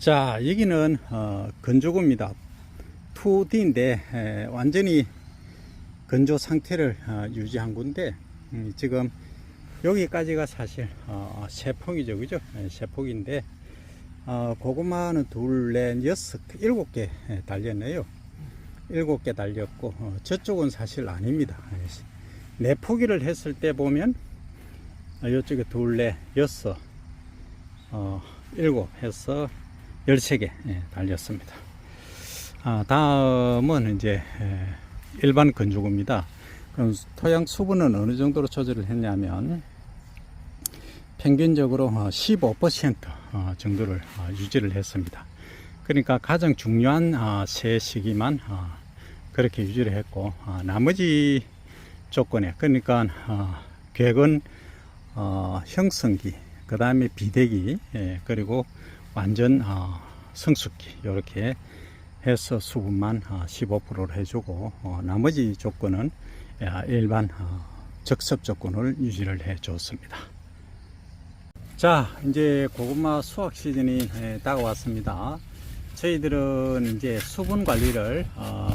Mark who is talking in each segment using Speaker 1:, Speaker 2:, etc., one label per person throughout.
Speaker 1: 자, 여기는 어, 건조구입니다. 2D인데 에, 완전히 건조 상태를 어, 유지한 건데 음, 지금 여기까지가 사실 어, 세폭이죠, 그죠? 예, 세폭인데 어, 고구마는 둘, 넷, 여섯, 일곱 개 예, 달렸네요. 일곱 개 달렸고 어, 저쪽은 사실 아닙니다. 예, 네 포기를 했을 때 보면 어, 이쪽에 둘, 넷, 여섯, 어, 일곱 해서 13개 예, 달렸습니다. 아, 다음은 이제 에, 일반 건조구입니다. 그럼 토양 수분은 어느 정도로 조절을 했냐면 평균적으로 어, 15% 어, 정도를 어, 유지를 했습니다. 그러니까 가장 중요한 어, 세 시기만 어, 그렇게 유지를 했고 어, 나머지 조건에 그러니까 어, 어, 형성기 그 다음에 비대기 예, 그리고 완전 어, 성숙기 이렇게 해서 수분만 어, 15%를 해주고 어, 나머지 조건은 야, 일반 어, 적섭 조건을 유지를 해줬습니다. 자 이제 고구마 수확 시즌이 예, 다가왔습니다. 저희들은 이제 수분 관리를 어,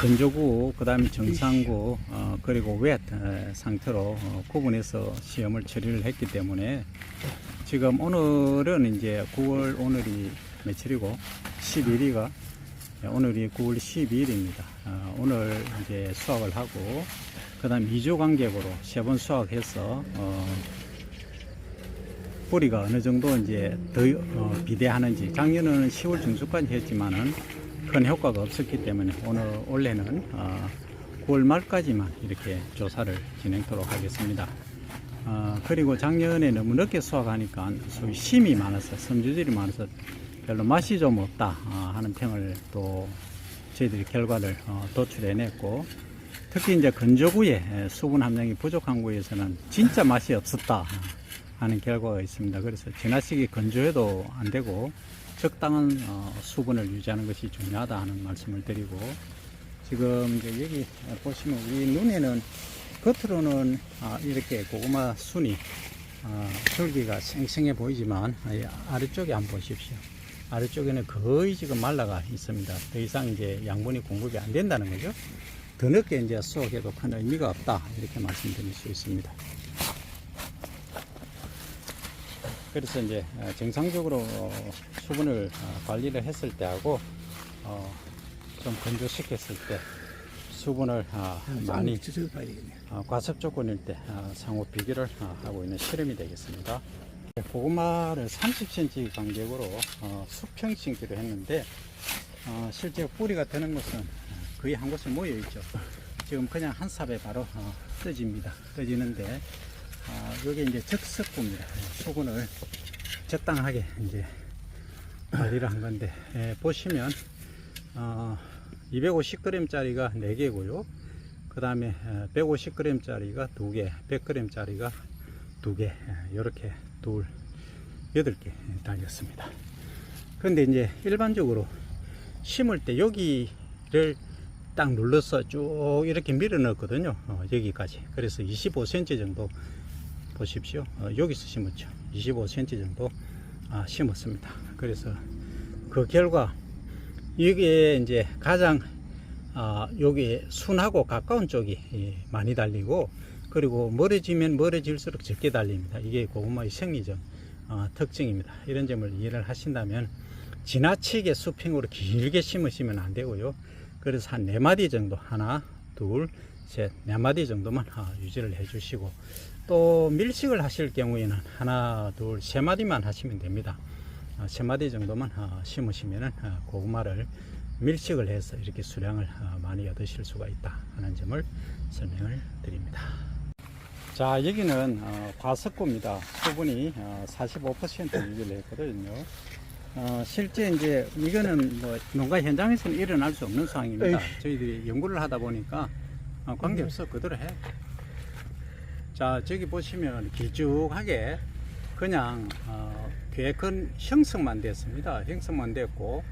Speaker 1: 건조구, 그 다음에 정상구, 어, 그리고 웻 에, 상태로 어, 구분해서 시험을 처리를 했기 때문에 지금 오늘은 이제 9월 오늘이 며칠이고 11일이가 오늘이 9월 12일입니다. 어, 오늘 이제 수확을 하고 그 다음 2주 간격으로 세 번 수확해서 어, 뿌리가 어느 정도 이제 더 어, 비대하는지 작년에는 10월 중순까지 했지만은 큰 효과가 없었기 때문에 오늘 올해는 어, 9월 말까지만 이렇게 조사를 진행토록 하겠습니다. 어, 그리고 작년에 너무 늦게 수확하니까 소위 심이 많아서 섬유질이 많아서 별로 맛이 좀 없다 어, 하는 평을 또 저희들이 결과를 어, 도출해냈고 특히 이제 건조구에 에, 수분 함량이 부족한 구에서는 진짜 맛이 없었다 어, 하는 결과가 있습니다. 그래서 지나치게 건조해도 안 되고 적당한 어, 수분을 유지하는 것이 중요하다 하는 말씀을 드리고 지금 이제 여기 보시면 우리 눈에는 겉으로는 아, 이렇게 고구마 순이 아, 줄기가 생생해 보이지만 아, 이 아래쪽에 한번 보십시오. 아래쪽에는 거의 지금 말라가 있습니다. 더 이상 이제 양분이 공급이 안 된다는 거죠. 더 늦게 이제 수확해도 큰 의미가 없다 이렇게 말씀드릴 수 있습니다. 그래서 이제 어, 정상적으로 어, 수분을 어, 관리를 했을 때하고 어, 좀 건조시켰을 때 수분을 아, 많이 과습 조건일 때 어, 상호 비교를 어, 하고 있는 실험이 되겠습니다. 네, 고구마를 30cm 간격으로 어, 수평 심기로 했는데 어, 실제 뿌리가 되는 것은 어, 거의 한 곳에 모여 있죠. 지금 그냥 한 삽에 바로 어, 떠집니다. 떠지는데 어, 여기 이제 적석구입니다. 수분을 적당하게 이제 관리를 한 건데 예, 보시면 어, 250g짜리가 4개고요. 그 다음에 150g짜리가 2개, 100g짜리가 2개, 이렇게 둘, 8개 달렸습니다. 그런데 이제 일반적으로 심을 때 여기를 딱 눌러서 쭉 이렇게 밀어 넣었거든요. 어, 여기까지. 그래서 25cm 정도 보십시오. 어, 여기서 심었죠. 25cm 정도 아, 심었습니다. 그래서 그 결과 이게 이제 가장 아, 여기 순하고 가까운 쪽이 예, 많이 달리고 그리고 멀어지면 멀어질수록 적게 달립니다. 이게 고구마의 생리적 어, 특징입니다. 이런 점을 이해를 하신다면 지나치게 수평으로 길게 심으시면 안 되고요. 그래서 한네 마디 정도 하나, 둘, 셋, 네 마디 정도만 어, 유지를 해 주시고 또 밀식을 하실 경우에는 하나, 둘, 세 마디만 하시면 됩니다. 어, 세 마디 정도만 어, 심으시면은 어, 고구마를 밀식을 해서 이렇게 수량을 어, 많이 얻으실 수가 있다 하는 점을 설명을 드립니다. 자 여기는 어, 과석구입니다. 수분이 어, 45% 유지를 했거든요. 어, 실제 이제 이거는 뭐 농가 현장에서는 일어날 수 없는 상황입니다. 저희들이 연구를 하다 보니까 어, 관계없어 그대로 해. 자 저기 보시면 길쭉하게 그냥 어, 괴근 형성만 됐습니다. 형성만 됐고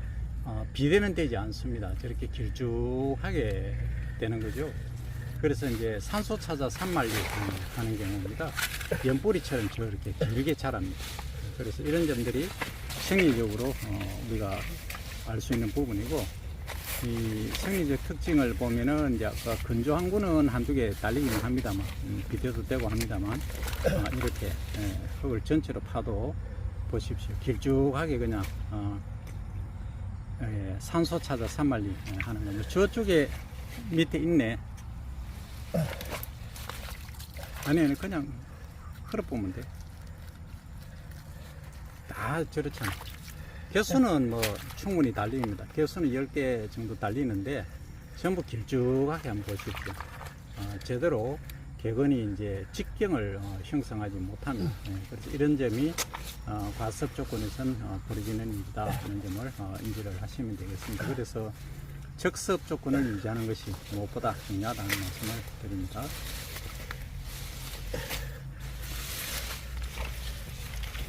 Speaker 1: 어, 비대는 되지 않습니다. 저렇게 길쭉하게 되는 거죠. 그래서 이제 산소 찾아 산말리 하는 경우입니다. 연뿌리처럼 저렇게 길게 자랍니다. 그래서 이런 점들이 생리적으로 어, 우리가 알 수 있는 부분이고 이 생리적 특징을 보면은 이제 아까 건조한 거는 한두 개 달리기는 합니다만 음, 비벼도 되고 합니다만 어, 이렇게 예, 흙을 전체로 파도 보십시오 길쭉하게 그냥 어, 예, 산소 찾아 산말리 예, 하는 거죠 저쪽에 밑에 있네 아니 아니 그냥 흘러보면 돼. 다 저렇잖아. 개수는 뭐 충분히 달립니다. 개수는 10개 정도 달리는데 전부 길쭉하게 한번 보십시오. 어, 제대로 개건이 이제 직경을 어, 형성하지 못하는 예, 그래서 이런 점이 어, 과습 조건에선 어, 벌어지는 일이다 하는 점을 어, 인지를 하시면 되겠습니다. 그래서 적습 조건을 유지하는 것이 무엇보다 중요하다는 말씀을 드립니다.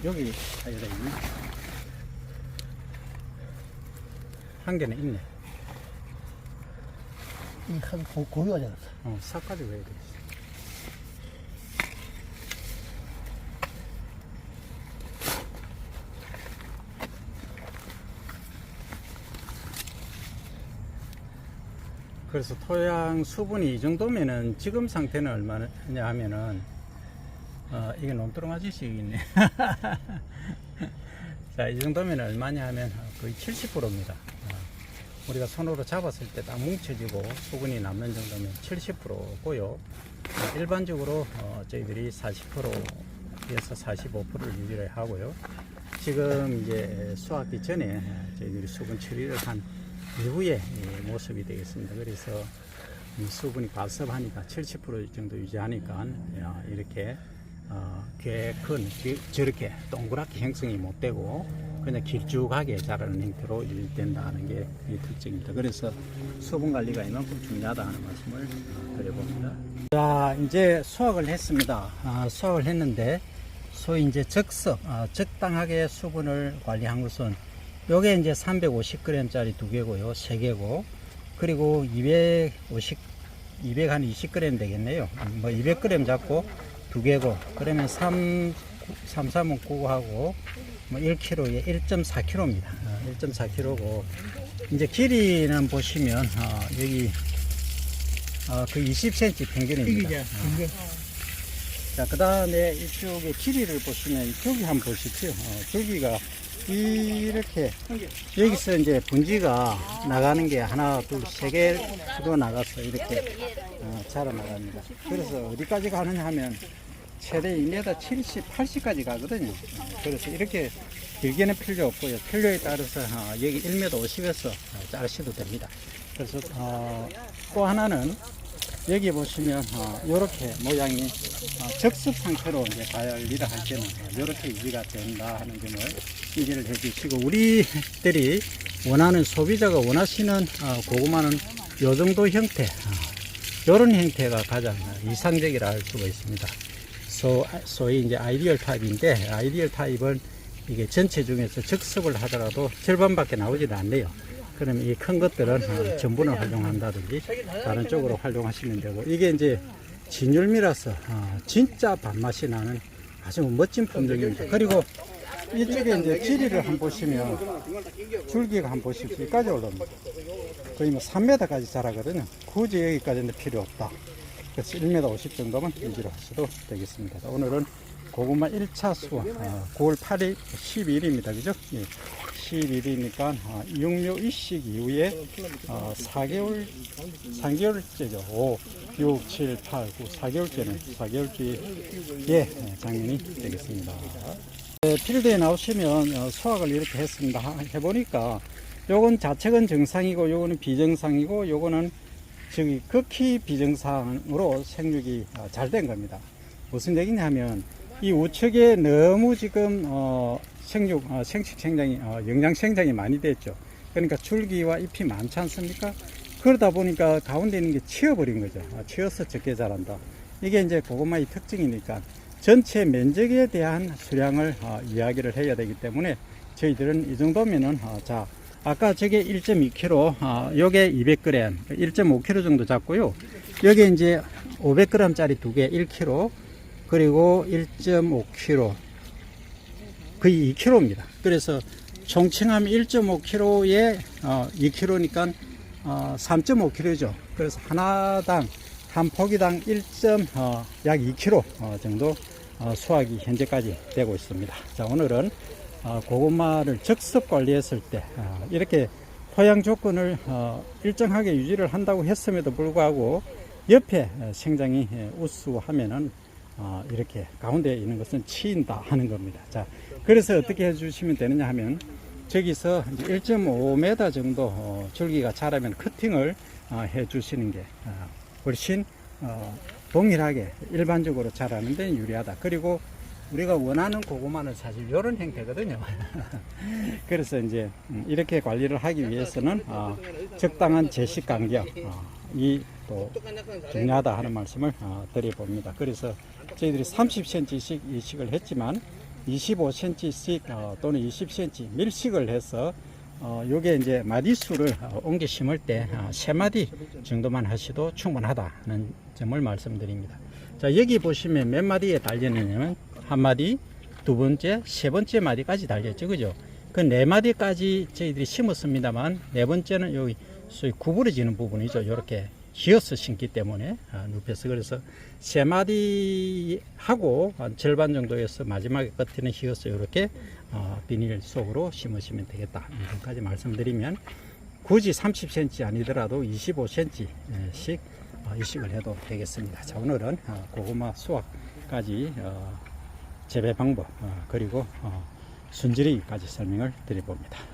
Speaker 1: 여기 사이다 있네. 한 개는 있네.
Speaker 2: 이한 고유하지 않았어.
Speaker 1: 어, 싹까지 왜 그래? 그래서 토양 수분이 이 정도면은 지금 상태는 얼마냐 하면은 어, 이게 논두렁 아저씨 있네. 자, 이 정도면 얼마냐 하면 거의 70%입니다. 우리가 손으로 잡았을 때 딱 뭉쳐지고 수분이 남는 정도면 70%고요. 일반적으로 어, 저희들이 40%에서 45%를 유지를 하고요. 지금 이제 수확기 전에 저희들이 수분 처리를 한 이후의 이 모습이 되겠습니다. 그래서 이 수분이 과습하니까 70% 정도 유지하니까 야, 이렇게 어, 꽤큰 저렇게 동그랗게 형성이 못 되고 그냥 길쭉하게 자라는 형태로 유지된다는 게이 특징입니다. 그래서 수분 관리가 이만큼 중요하다는 말씀을 어, 드려봅니다. 자, 이제 수확을 했습니다. 아, 수확을 했는데 소위 이제 적석, 아, 적당하게 수분을 관리한 것은 요게 이제 350g짜리 두 개고요, 세 개고, 그리고 250, 200 한 20g 되겠네요. 뭐 200g 잡고 두 개고, 그러면 3, 3, 3은 9하고, 뭐 1kg에 1.4kg입니다. 1.4kg고, 이제 길이는 보시면, 어, 여기, 어, 그 20cm 평균입니다. 어. 자, 그 다음에 이쪽에 길이를 보시면, 저기 한번 보십시오. 어, 저기가 이렇게, 여기서 이제 분지가 나가는 게 하나, 둘, 세 개로 나가서 이렇게 어, 자라나갑니다. 그래서 어디까지 가느냐 하면, 최대 2m 70, 80까지 가거든요. 어, 그래서 이렇게 길게는 필요 없고요. 필요에 따라서 어, 여기 1m 50에서 자르셔도 됩니다. 그래서 어, 또 하나는 여기 보시면 이렇게 모양이 어, 적습 상태로 이제 관리를 할 때는 이렇게 유지가 된다 하는 점을 인지를 해주시고 우리들이 원하는 소비자가 원하시는 어, 고구마는 이 정도 형태, 이런 형태가 가장 이상적이라 할 수가 있습니다. 소, 소위 이제 아이디얼 타입인데 아이디얼 타입은 이게 전체 중에서 적습을 하더라도 절반밖에 나오지는 않네요. 그러면 이큰 것들은 어, 전분을 활용한다든지 다른 쪽으로 활용하시면 되고 이게 이제 진율미라서 어, 진짜 밥맛이 나는 아주 멋진 품종입니다. 그리고 이쪽에 이제 길이를 한번 보시면 줄기가 한번 보십시오. 여기까지 올라옵니다. 거의 뭐 3m까지 자라거든요. 굳이 여기까지는 필요 없다. 그래서 1m 50 정도만 유지를 하셔도 되겠습니다. 자, 오늘은 고구마 1차 수확, 어, 9월 8일 12일입니다. 그죠? 예. 11일이니까 어, 육묘 이식 이후에 어, 4개월, 3개월째죠. 5, 6, 7, 8, 9, 4개월째는 4개월째의 예, 작년이 되겠습니다. 네, 필드에 나오시면 어, 수확을 이렇게 했습니다. 하- 해보니까 요건 자책은 정상이고 요거는 비정상이고 요거는 저기 극히 비정상으로 생육이 잘 된 겁니다. 무슨 얘기냐면 이 우측에 너무 지금 어, 생육, 어, 생식 생장이 어, 영양 생장이 많이 됐죠. 그러니까 줄기와 잎이 많지 않습니까? 그러다 보니까 가운데 있는 게 치어버린 거죠. 아, 치어서 적게 자란다. 이게 이제 고구마의 특징이니까 전체 면적에 대한 수량을 어, 이야기를 해야 되기 때문에 저희들은 이 정도면은 어, 자 아까 저게 1.2kg, 어, 요게 200g, 1.5kg 정도 잡고요. 여기 이제 500g짜리 두 개 1kg, 그리고 1.5kg, 거의 2kg입니다. 그래서 총칭하면 1.5kg에 어, 2kg니까 어, 3.5kg죠. 그래서 하나당 한 포기당 1. 어, 약 2kg 어, 정도 어, 수확이 현재까지 되고 있습니다. 자 오늘은 어, 고구마를 적습 관리했을 때 어, 이렇게 토양 조건을 어, 일정하게 유지를 한다고 했음에도 불구하고 옆에 어, 생장이 예, 우수하면은 어, 이렇게 가운데 있는 것은 치인다 하는 겁니다. 자, 그래서 어떻게 해주시면 되느냐 하면 저기서 1.5m 정도 어, 줄기가 자라면 커팅을 어, 해주시는 게 어, 훨씬 어, 동일하게 일반적으로 자라는데 유리하다. 그리고 우리가 원하는 고구마는 사실 이런 형태거든요. 그래서 이제 음, 이렇게 관리를 하기 위해서는 어, 적당한 제식 간격 어, 이또 중요하다 하는 말씀을 어, 드려봅니다. 그래서 저희들이 30cm씩 이식을 했지만 25cm씩 어, 또는 20cm 밀식을 해서 어, 요게 이제 마디수를 어, 옮겨 심을 때 어, 세 마디 정도만 하셔도 충분하다는 점을 말씀드립니다. 자 여기 보시면 몇 마디에 달려있냐면 한 마디, 두 번째, 세 번째 마디까지 달려있죠, 그죠? 그 네 마디까지 저희들이 심었습니다만 네 번째는 여기 소위 구부러지는 부분이죠. 이렇게 기어서 심기 때문에 아, 눕혀서 그래서 세 마디 하고 한 절반 정도에서 마지막에 끝에는 휘어서 이렇게 어, 비닐 속으로 심으시면 되겠다. 이것까지 말씀드리면 굳이 30cm 아니더라도 25cm씩 어, 이식을 해도 되겠습니다. 자 오늘은 어, 고구마 수확까지 어, 재배 방법 어, 그리고 어, 순지리까지 설명을 드려봅니다.